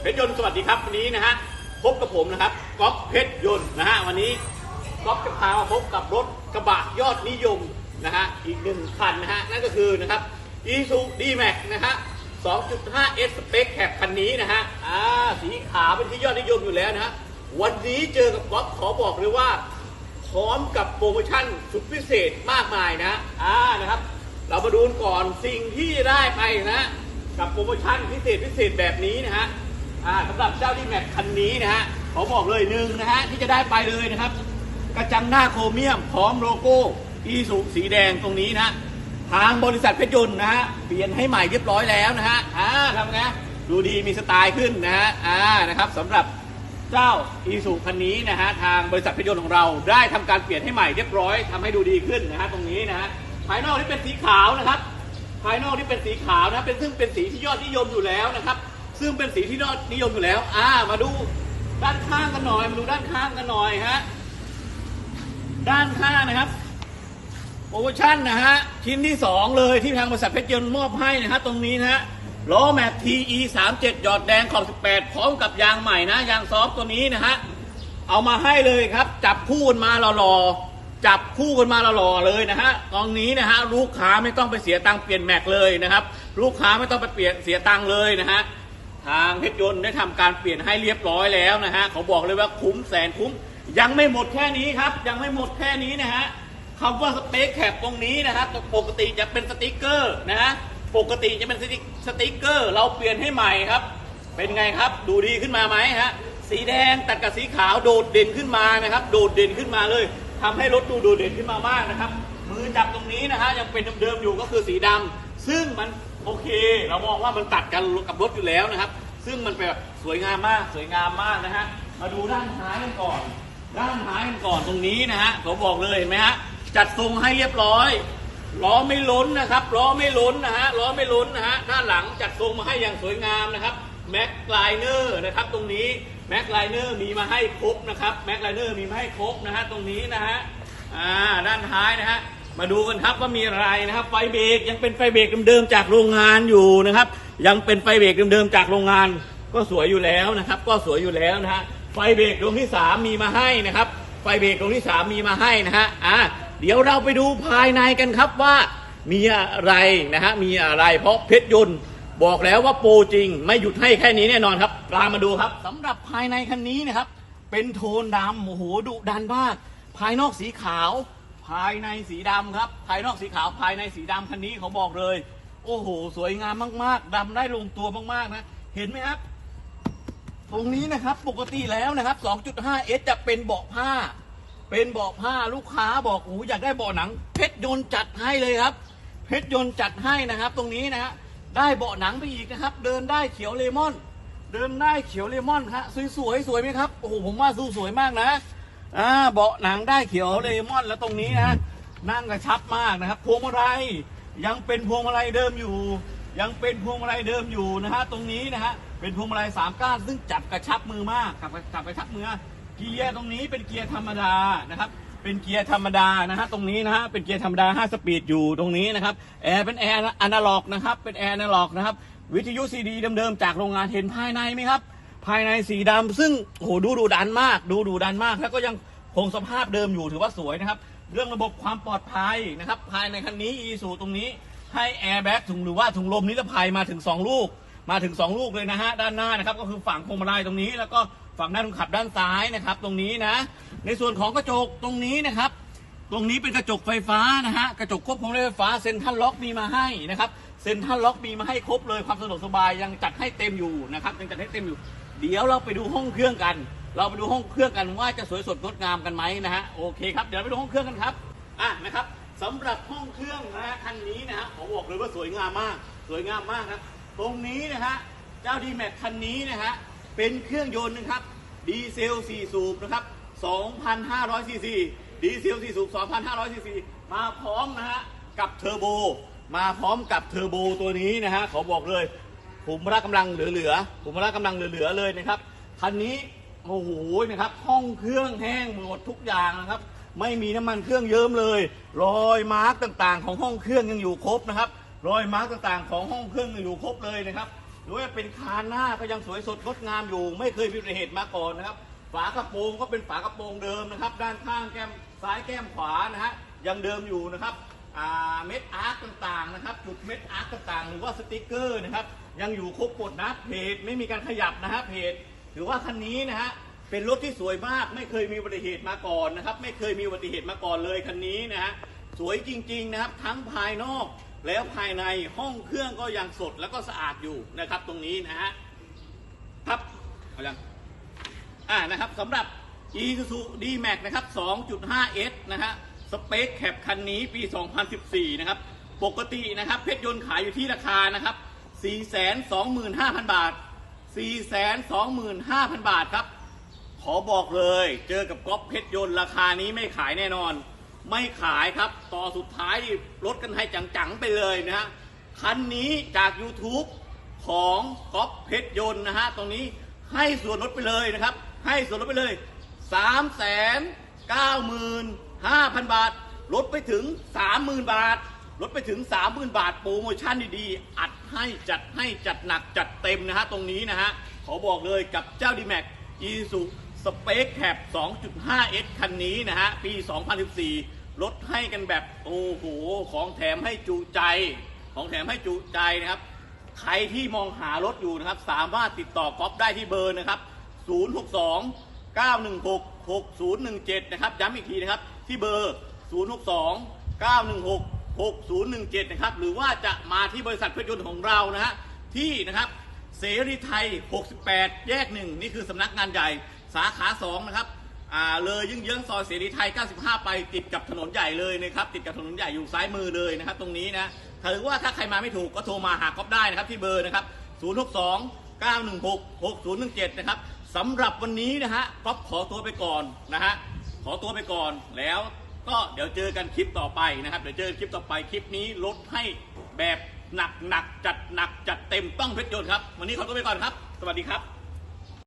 เพชรยนต์สวัสดีครับวันนี้นะฮะพบกับผมนะครับก๊อฟเพชรยนต์นะฮะวันนี้ก๊อฟจะพามาพบกับรถกระบะยอดนิยมนะฮะอีกหนึ่งคันนะฮะนั่นก็คือนะครับ i s u d m a x นะฮะ 2.5 S Spec Cab คันนี้นะฮะอ่าสีขาวเป็นที่ยอดนิยมอยู่แล้วนะฮะวันนี้เจอกับก๊อฟขอบอกเลยว่าพร้อมกับโปรโมชั่นสุดพิเศษมากมายนะอ่านะครับ เรามาดูก่อนสิ่งที่ได้ไปนะ กับโปรโมชั่นพิเศษพิเศษแบบนี้นะฮะ อ่าสำหรับเจ้าดีแม็กคันนี้นะฮะขอบอกเลยหนึ่งนะฮะที่จะได้ไปเลยนะครับ กระจังหน้าโครเมียมพร้อมโลโก้อีสุสีแดงตรงนี้นะทางบริษัทเพชรยนต์นะฮะเปลี่ยนให้ใหม่เรียบร้อยแล้วนะฮะอ่าทำไงดูดีมีสไตล์ขึ้นนะฮะอ่านะครับสำหรับเจ้าอีซูคันนี้นะฮะทางบริษัทเพชรยนต์ของเราได้ทำการเปลี่ยนให้ใหม่เรียบร้อยทำให้ดูดีขึ้นนะฮะตรงนี้นะฮะภายนอกที่เป็นสีขาวนะครับ ภายนอกที่เป็นสีขาวนะเป็นซึ่งเป็นสีที่ยอดนิยมอยู่แล้วนะครับ ซึ่งเป็นสีที่ยอดนิยมอยู่แล้ว อ่า มาดูด้านข้างกันหน่อย มาดูด้านข้างกันหน่อยฮะ ด้านข้างนะครับโปรโมชั่นนะฮะ ชิ้นที่ 2 เลยที่ทางบริษัทเพชรยนต์มอบให้นะฮะตรงนี้นะฮะล้อแม็ก TE 3 7หยอดแดงขอบ 18 พร้อมกับยางใหม่นะ ยางซอฟต์ตัวนี้นะฮะ เอามาให้เลยครับ จับคู่กันมาหล่อๆ จับคู่กันมาหล่อๆเลยนะฮะตรงนี้นะฮะลูกค้าไม่ต้องไปเสียตังค์เปลี่ยนแม็กเลยนะครับ ลูกค้าไม่ต้องไปเปลี่ยนเสียตังค์เลยนะฮะ ทางเพชรยนต์ได้ทำการเปลี่ยนให้เรียบร้อยแล้วนะฮะเขาบอกเลยว่าคุ้มแสนคุ้ม ยังไม่หมดแค่นี้ครับ ยังไม่หมดแค่นี้นะฮะคำว่าสเปคแคปตรงนี้นะครับปกติจะเป็นสติกเกอร์นะฮะปกติจะเป็นสติกสติกเกอร์ เราเปลี่ยนให้ใหม่ครับ เป็นไงครับดูดีขึ้นมาไหมฮะสีแดงตัดกับสีขาวโดดเด่นขึ้นมานะครับ โดดเด่นขึ้นมาเลยทำให้รถดูโดดเด่นขึ้นมามากนะครับ มือจับตรงนี้นะฮะยังเป็นเดิมๆอยู่ก็คือสีดำซึ่งมัน โอเค เรามองว่ามันตัดกันกับรถอยู่แล้วนะครับ ซึ่งมันแบบสวยงามมากสวยงามมากนะฮะมาดูด้านท้ายกันก่อน ด้านท้ายกันก่อนตรงนี้นะฮะเขาบอกเลยเห็นไหมฮะจัดทรงให้เรียบร้อยล้อไม่ล้นนะครับล้อไม่ล้นนะฮะล้อไม่ล้นนะฮะด้านหลังจัดทรงมาให้อย่างสวยงามนะครับแม็กไลเนอร์นะครับตรงนี้แม็กไลเนอร์มีมาให้ครบนะครับแม็กไลเนอร์มีมาให้ครบนะฮะตรงนี้นะฮะอ่าด้านท้ายนะฮะ มาดูกันครับว่ามีอะไรนะครับ ไฟเบรกยังเป็นไฟเบรกเดิมๆจากโรงงานอยู่นะครับ ยังเป็นไฟเบรกเดิมๆจากโรงงาน ก็สวยอยู่แล้วนะครับ ก็สวยอยู่แล้วนะฮะไฟเบรกดวงที่ 3 มีมาให้นะครับ ไฟเบรกดวงที่ 3 มีมาให้นะฮะอะเดี๋ยวเราไปดูภายในกันครับว่ามีอะไรนะฮะมีอะไร เพราะเพชรยนต์บอกแล้วว่าโปรจริง ไม่หยุดให้แค่นี้แน่นอนครับตามมาดูครับสำหรับภายในคันนี้นะครับ เป็นโทนดำโอ้โหดุดันมาก ภายนอกสีขาว ภายในสีดำครับ ภายนอกสีขาวภายในสีดำคันนี้เขาบอกเลย โอ้โห สวยงามมากๆดำได้ลงตัวมากๆนะ เห็นไหมครับ ตรงนี้นะครับปกติแล้วนะครับ 2.5S จะเป็นเบาะผ้า เป็นเบาะผ้าลูกค้าบอกโอ้อยากได้เบาะหนัง เพชรยนต์จัดให้เลยครับ เพชรยนต์จัดให้นะครับ ตรงนี้นะฮะได้เบาะหนังไปอีกนะครับ เดินได้เขียวเลมอน เดินได้เขียวเลมอนฮะสวยสวยๆสวยไหมครับโอ้โหผมว่าสู้สวยมากนะ อ่าเบาะหนังได้เขียวเลมอนแล้วตรงนี้นะนั่งกระชับมากนะครับ พวงมาลัยยังเป็นพวงมาลัยเดิมอยู่ ยังเป็นพวงมาลัยเดิมอยู่นะฮะตรงนี้นะฮะเป็นพวงมาลัยสามก้านซึ่งจับกระชับมือมากจับจับกระชับมือเกียร์ตรงนี้เป็นเกียร์ธรรมดานะครับ เป็นเกียร์ธรรมดานะฮะตรงนี้นะฮะเป็นเกียร์ธรรมดา 5 สปีดอยู่ตรงนี้นะครับแอร์เป็นแอร์อนาล็อกนะครับเป็นแอร์อนาล็อกนะครับวิทยุซีดีเดิมๆจากโรงงานเห็นภายในไหมครับ ภายในสีดำซึ่งโหดูดูดันมาก ดูดูดันมาก แล้วก็ยังคงสภาพเดิมอยู่ถือว่าสวยนะครับ เรื่องระบบความปลอดภัยนะครับ ภายในคันนี้อีสูตรงนี้ให้แอร์แบ็กถุงหรือว่าถุงลมนิรภัยมาถึง 2 ลูก มาถึง 2 ลูกเลยนะฮะ ด้านหน้านะครับ ก็คือฝั่งพวงมาลัยตรงนี้ แล้วก็ฝั่งด้านคนขับด้านซ้ายนะครับ ตรงนี้นะ ในส่วนของกระจกตรงนี้นะครับ ตรงนี้เป็นกระจกไฟฟ้านะฮะกระจกควบคุมไฟฟ้าเซ็นทรัลล็อกมีมาให้นะครับเซ็นทรัลล็อกมีมาให้ครบเลยความสะดวกสบายยังจัดให้เต็มอยู่นะครับยังจัดให้เต็มอยู่ เดี๋ยวเราไปดูห้องเครื่องกัน เราไปดูห้องเครื่องกันว่าจะสวยสดงดงามกันไหมนะฮะโอเคครับเดี๋ยวไปดูห้องเครื่องกันครับอะนะครับสำหรับห้องเครื่องนะฮะคันนี้นะฮะผมบอกเลยว่าสวยงามมาก สวยงามมากครับตรงนี้นะฮะเจ้าดีแม็กคันนี้นะฮะเป็นเครื่องยนต์นะครับดีเซล4สูบนะครับ2,500ซีซีดีเซล4สูบ2,500ซีซีมาพร้อมนะฮะกับเทอร์โบมาพร้อมกับเทอร์โบตัวนี้นะฮะขาบอกเลย ขุมพละกำลังเหลือๆขุมพละกำลังเหลือๆเลยนะครับคันนี้โอ้โหนะครับ ห้องเครื่องแห้งหมดทุกอย่างนะครับ ไม่มีน้ำมันเครื่องเยิ้มเลยรอยมาร์กต่างๆ ของห้องเครื่องยังอยู่ครบนะครับรอยมาร์กต่างๆ ของห้องเครื่องยังอยู่ครบเลยนะครับหรือว่าเป็นคานหน้าก็ยังสวยสดงดงามอยู่ ไม่เคยมีอุบัติเหตุมาก่อนนะครับ ฝากระโปรงก็เป็นฝากระโปรงเดิมนะครับ ด้านข้างแก้มซ้ายแก้มขวานะฮะยังเดิมอยู่นะครับเม็ดอาร์ตต่างๆนะครับ จุดเม็ดอาร์ตต่างๆ หรือว่าสติกเกอร์นะครับ ยังอยู่ครบหมดนะเพจไม่มีการขยับนะฮะเพจถือว่าคันนี้นะฮะเป็นรถที่สวยมากไม่เคยมีอุบัติเหตุมาก่อนนะครับ ไม่เคยมีอุบัติเหตุมาก่อนเลยคันนี้นะฮะสวยจริงๆนะครับ ทั้งภายนอกแล้วภายในห้องเครื่องก็ยังสดแล้วก็สะอาดอยู่นะครับ ตรงนี้นะฮะครับเอายังอ่านะครับสำหรับ Isuzu D-Max นะครับ 2.5S นะฮะสเปคแคปคันนี้ปี 2014 นะครับ ปกตินะครับ เพชรยนต์ขายอยู่ที่ราคานะครับ 425,000 บาท 425,000 บาทครับ ขอบอกเลยเจอกับก๊อฟเพชรยนต์ราคานี้ไม่ขายแน่นอน ไม่ขายครับต่อสุดท้ายลดกันให้จังๆไปเลยนะฮะคันนี้จาก YouTube ของก๊อฟเพชรยนต์นะฮะตรงนี้ให้ส่วนลดไปเลยนะครับ ให้ส่วนลดไปเลย 3 9 5 0 0 0 บาท ลดไปถึง 30,000 บาท ลดไปถึง 30,000 บาทโปรโมชั่นดีๆ อัดให้จัดให้จัดหนักจัดเต็มนะฮะ ตรงนี้นะฮะ ขอบอกเลยกับเจ้า D-Max i s u s p a c e Cap 2.5S คันนี้นะฮะ ปี 2014 ลดให้กันแบบ โอ้โห ของแถมให้จุใจ ของแถมให้จุใจนะครับ ใครที่มองหารถอยู่นะครับ สามารถติดต่อก๊อฟได้ที่เบอร์นะครับ 062 916 6017 นะครับ ย้ำอีกทีนะครับ ที่เบอร์ 062 916 6017 นะครับ หรือว่าจะมาที่บริษัทเพชรยนต์ของเรานะฮะที่นะครับเสรีไทย 68 แยกหนึ่งนี่คือสำนักงานใหญ่สาขา 2 นะครับอ่าเลยยึงเยื้องซอยเสรีไทย 95 ไปติดกับถนนใหญ่เลยนะครับ ติดกับถนนใหญ่อยู่ซ้ายมือเลยนะครับ ตรงนี้นะถือว่าถ้าใครมาไม่ถูกก็โทรมาหาก๊อฟได้นะครับ ที่เบอร์นะครับ 062 916 6017 นะครับสำหรับวันนี้นะฮะก๊อฟขอตัวไปก่อนนะฮะขอตัวไปก่อนแล้ว ก็เดี๋ยวเจอกันคลิปต่อไปนะครับ เดี๋ยวเจอคลิปต่อไปคลิปนี้ลดให้แบบหนักหนักจัดหนักจัดเต็มต้องเพชรยนต์ครับ วันนี้ขอตัวไปก่อนครับ สวัสดีครับ